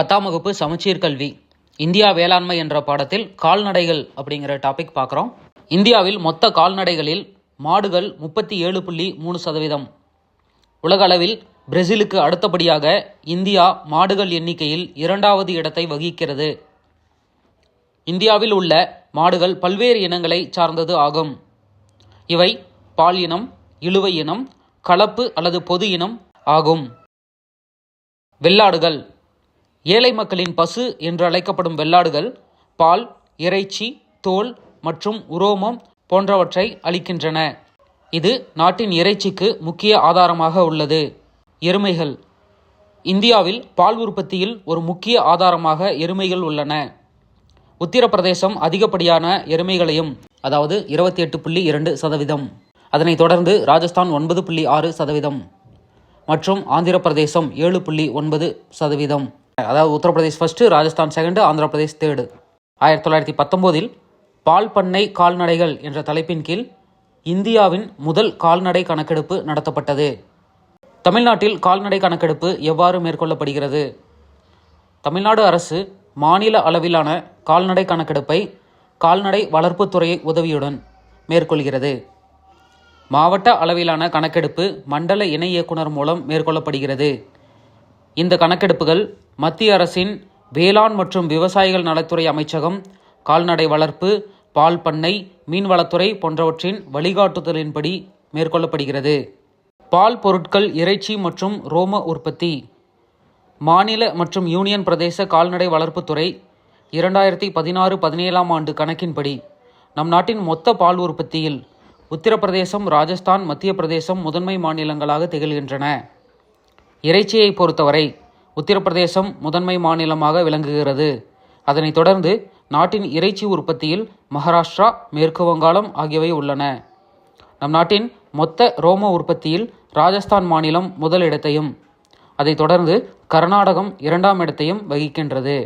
பத்தாம் வகுப்பு சமச்சீர் கல்வி இந்தியா வேளாண்மை என்ற பாடத்தில் கால்நடைகள் அப்படிங்கிற டாபிக் பார்க்குறோம். இந்தியாவில் மொத்த கால்நடைகளில் மாடுகள் முப்பத்தி ஏழு புள்ளி மூணு சதவீதம். உலக அளவில் பிரேசிலுக்கு அடுத்தபடியாக இந்தியா மாடுகள் எண்ணிக்கையில் இரண்டாவது இடத்தை வகிக்கிறது. இந்தியாவில் உள்ள மாடுகள் பல்வேறு இனங்களை சார்ந்தது ஆகும். இவை பால் இனம் இழுவை இனம் கலப்பு அல்லது பொது இனம் ஆகும். வெள்ளாடுகள் ஏழை மக்களின் பசு என்று அழைக்கப்படும் வெள்ளாடுகள் பால் இறைச்சி தோல் மற்றும் உரோமம் போன்றவற்றை அளிக்கின்றன. இது நாட்டின் இறைச்சிக்கு முக்கிய ஆதாரமாக உள்ளது. எருமைகள். இந்தியாவில் பால் உற்பத்தியில் ஒரு முக்கிய ஆதாரமாக எருமைகள் உள்ளன. உத்தரப்பிரதேசம் அதிகப்படியான எருமைகளையும் அதாவது இருபத்தி எட்டு புள்ளி இரண்டு சதவீதம். அதனைத் தொடர்ந்து ராஜஸ்தான் ஒன்பது புள்ளி ஆறு சதவீதம் மற்றும் ஆந்திர பிரதேசம் ஏழு புள்ளி ஒன்பது சதவீதம். அதாவது Uttar Pradesh first Rajasthan second Andhra Pradesh third ஆயிரத்தி தொள்ளாயிரத்தி பத்தொம்போதில் பால் பண்ணை கால்நடைகள் என்ற தலைப்பின் கீழ் இந்தியாவின் முதல் கால்நடை கணக்கெடுப்பு நடத்தப்பட்டது. தமிழ்நாட்டில் கால்நடை கணக்கெடுப்பு எவ்வாறு மேற்கொள்ளப்படுகிறது? தமிழ்நாடு அரசு மாநில அளவிலான கால்நடை கணக்கெடுப்பை கால்நடை வளர்ப்புத்துறை உதவியுடன் மேற்கொள்கிறது. மாவட்ட அளவிலான கணக்கெடுப்பு மண்டல இணை இயக்குனர் மூலம் மேற்கொள்ளப்படுகிறது. இந்த கணக்கெடுப்புகள் மத்திய அரசின் வேளாண் மற்றும் விவசாயிகள் நலத்துறை அமைச்சகம் கால்நடை வளர்ப்பு பால் பண்ணை மீன்வளத்துறை போன்றவற்றின் வழிகாட்டுதலின்படி மேற்கொள்ளப்படுகிறது. பால் பொருட்கள் இறைச்சி மற்றும் ரோம உற்பத்தி. மாநில மற்றும் யூனியன் பிரதேச கால்நடை வளர்ப்புத்துறை இரண்டாயிரத்தி பதினாறு பதினேழாம் ஆண்டு கணக்கின்படி நம் நாட்டின் மொத்த பால் உற்பத்தியில் உத்தரப்பிரதேசம் ராஜஸ்தான் மத்திய பிரதேசம் முதன்மை மாநிலங்களாக திகழ்கின்றன. இறைச்சியை பொறுத்தவரை உத்தரப்பிரதேசம் முதன்மை மாநிலமாக விளங்குகிறது. அதனைத் தொடர்ந்து நாட்டின் இறைச்சி உற்பத்தியில் மகாராஷ்டிரா மேற்கு வங்காளம் ஆகியவை உள்ளன. நம் நாட்டின் மொத்த ரோம உற்பத்தியில் ராஜஸ்தான் மாநிலம் முதல் இடத்தையும் அதைத் தொடர்ந்து கர்நாடகம் இரண்டாம் இடத்தையும் வகிக்கின்றது.